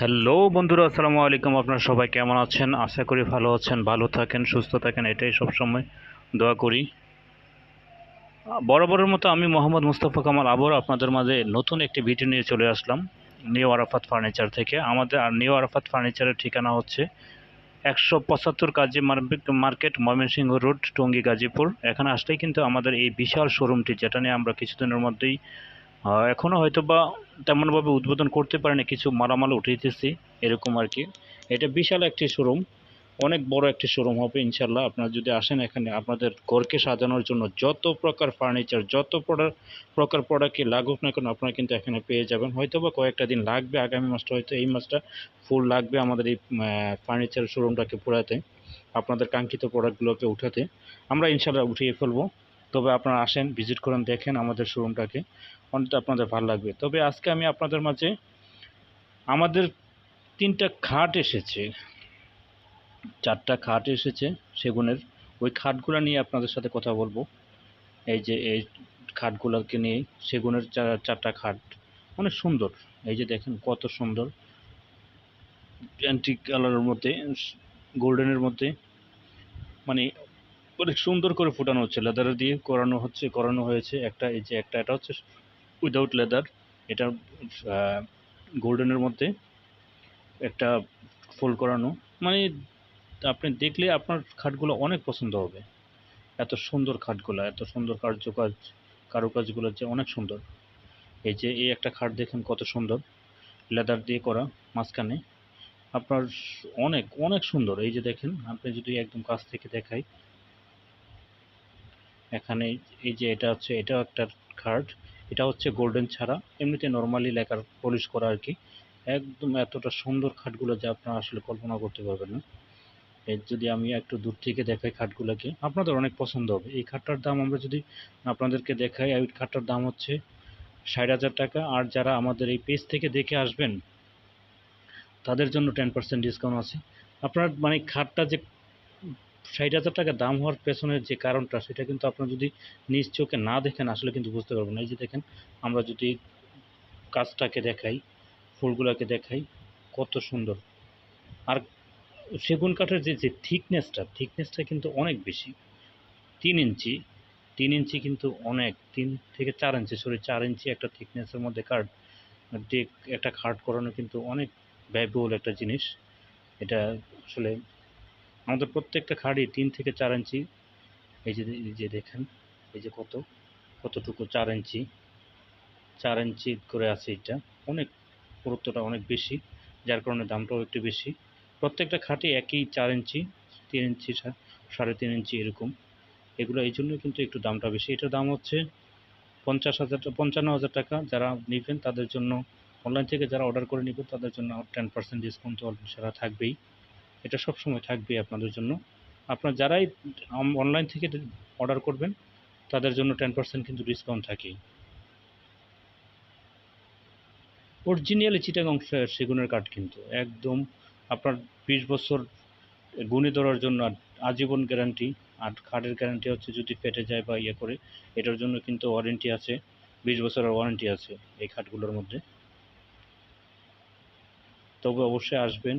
Hello বন্ধুরা, আসসালামু আলাইকুম। আপনারা সবাই কেমন আছেন? আশা করি ভালো আছেন, ভালো থাকেন, সুস্থ থাকেন, এটাই সবসময় দোয়া করি। বরাবরের মতো আমি মোহাম্মদ মুস্তফা কামাল আবার আপনাদের মাঝে নতুন একটি ভিডিও নিয়ে চলে আসলাম, নিউ আরাফাত ফার্নিচার থেকে। আমাদের আর নিউ আরাফাত ফার্নিচারের ঠিকানা হচ্ছে একশো পঁচাত্তর কাজী মার্কেট, ময়মনসিংহ রোড, টঙ্গী গাজীপুর। এখানে আসলেই কিন্তু আমাদের এই বিশাল শোরুমটি যেটা নিয়ে আমরা কিছুদিনের মধ্যেই আহ, এখনও হয়তো বা তেমনভাবে উদ্বোধন করতে পারেনি কিছু মালামাল উঠাইতেছি এরকম আর কি। এটা বিশাল একটি শোরুম অনেক বড় একটি শোরুম হবে ইনশাল্লাহ আপনারা যদি আসেন এখানে আপনাদের ঘরকে সাজানোর জন্য যত প্রকার ফার্নিচার যত প্রকার প্রোডাক্টই লাগুক না কেন আপনারা কিন্তু এখানে পেয়ে যাবেন। হয়তো বা কয়েকটা দিন লাগবে আগামী মাসটা হয়তো এই মাসটা ফুল লাগবে আমাদের এই ফার্নিচার শোরুমটাকে পুরাতে আপনাদের কাঙ্ক্ষিত প্রোডাক্টগুলোকে উঠাতে। আমরা ইনশাল্লাহ উঠিয়ে ফেলব। তবে আপনারা আসেন ভিজিট করেন, দেখেন আমাদের শোরুমটাকে অনেক আপনাদের ভালো লাগবে। তবে আজকে আমি আপনাদের মাঝে আমাদের তিনটা খাট এসেছে। চারটা খাট এসেছে সেগুনের। ওই খাটগুলো নিয়ে আপনাদের সাথে কথা বলব। এই যে এই খাটগুলোকে নিয়ে সেগুনের চার- চারটা খাট। অনেক সুন্দর। এই যে দেখেন কত সুন্দর। অ্যান্টিক কালারের মধ্যে গোল্ডেনের মধ্যে। মানে অনেক সুন্দর করে ফুটানো হচ্ছে। লেদার দিয়ে করানো হচ্ছে, করানো হয়েছে একটা, এই যে একটা, এটা হচ্ছে উইদাউট লেদার এটা গোল্ডেনের মধ্যে একটা ফুল করানো। মানে আপনি দেখলে আপনার খাটগুলো অনেক পছন্দ হবে। এত সুন্দর খাটগুলো, এত সুন্দর কার্যকাজ, কারুকাজগুলো যে অনেক সুন্দর। এই যে এই একটা খাট দেখেন কত সুন্দর। লেদার দিয়ে করা মাঝখানে। আপনার অনেক অনেক সুন্দর। এই যে দেখেন, আপনি যদি একদম কাছ থেকে দেখাই এখানে এই যে এটা হচ্ছে, এটাও একটা খাট এটা হচ্ছে গোল্ডেন ছাড়া। এমনিতে নর্মালি লেখার পলিশ করা আর কি। একদম এতটা সুন্দর খাটগুলো যা আপনারা আসলে কল্পনা করতে পারবেন না। এর যদি আমি একটু দূর থেকে দেখাই খাটগুলোকে, আপনাদের অনেক পছন্দ হবে। এই খাটটার দাম আমরা যদি আপনাদেরকে দেখাই, এই খাটটার দাম হচ্ছে ষাট হাজার টাকা। আর যারা আমাদের এই পেজ থেকে দেখে আসবেন, তাদের জন্য টেন পার্সেন্ট ডিসকাউন্ট আছে। আপনার মানে খাটটা যে ষাট হাজার টাকা দাম হওয়ার পেছনের যে কারণটা, সেটা কিন্তু আপনার যদি নিজ চোখে না দেখেন, আসলে কিন্তু বুঝতে পারবেন। এই যে দেখেন, আমরা যদি কাজটাকে দেখাই, ফুলগুলোকে দেখাই, কত সুন্দর। আর সেগুন কাঠের যে যে থিকনেসটা থিকনেসটা কিন্তু অনেক বেশি। তিন ইঞ্চি তিন ইঞ্চি কিন্তু অনেক, তিন থেকে চার ইঞ্চি, সরি, চার ইঞ্চি একটা থিকনেসের মধ্যে কাঠ একটা খাট করানো কিন্তু অনেক ব্যয়বহুল একটা জিনিস। এটা আসলে আমাদের প্রত্যেকটা খাটই তিন থেকে চার ইঞ্চি। এই যে এই যে দেখেন, এই যে কত, কতটুকু চার ইঞ্চি। চার ইঞ্চি করে আছে এটা। অনেক পুরুত্বটা অনেক বেশি, যার কারণে দামটাও একটু বেশি। প্রত্যেকটা খাটই একই চার ইঞ্চি, তিন ইঞ্চি সাড়ে তিন ইঞ্চি এরকম। এগুলো, এই জন্য কিন্তু একটু দামটা বেশি। এটার দাম হচ্ছে পঞ্চাশ হাজার পঞ্চান্ন হাজার টাকা। যারা নেবেন, তাদের জন্য অনলাইন থেকে যারা অর্ডার করে নেবেন, তাদের জন্য টেন পার্সেন্ট ডিসকাউন্ট তো সারা থাকবেই। এটা সব সময় থাকবে আপনাদের জন্য। আপনার যারাই অনলাইন থেকে অর্ডার করবেন, তাদের জন্য টেন পার্সেন্ট কিন্তু ডিসকাউন্ট থাকেই। অরিজিনালি চিটাগং সেগুনের কাঠ কিন্তু, একদম আপনার বিশ বছর গুণে ধরার জন্য আজীবন গ্যারান্টি আর খাটের গ্যারান্টি হচ্ছে যদি ফেটে যায় বা ইয়ে করে, এটার জন্য কিন্তু ওয়ারেন্টি আছে, বিশ বছরের ওয়ারেন্টি আছে এই খাটগুলোর মধ্যে। তবে অবশ্যই আসবেন।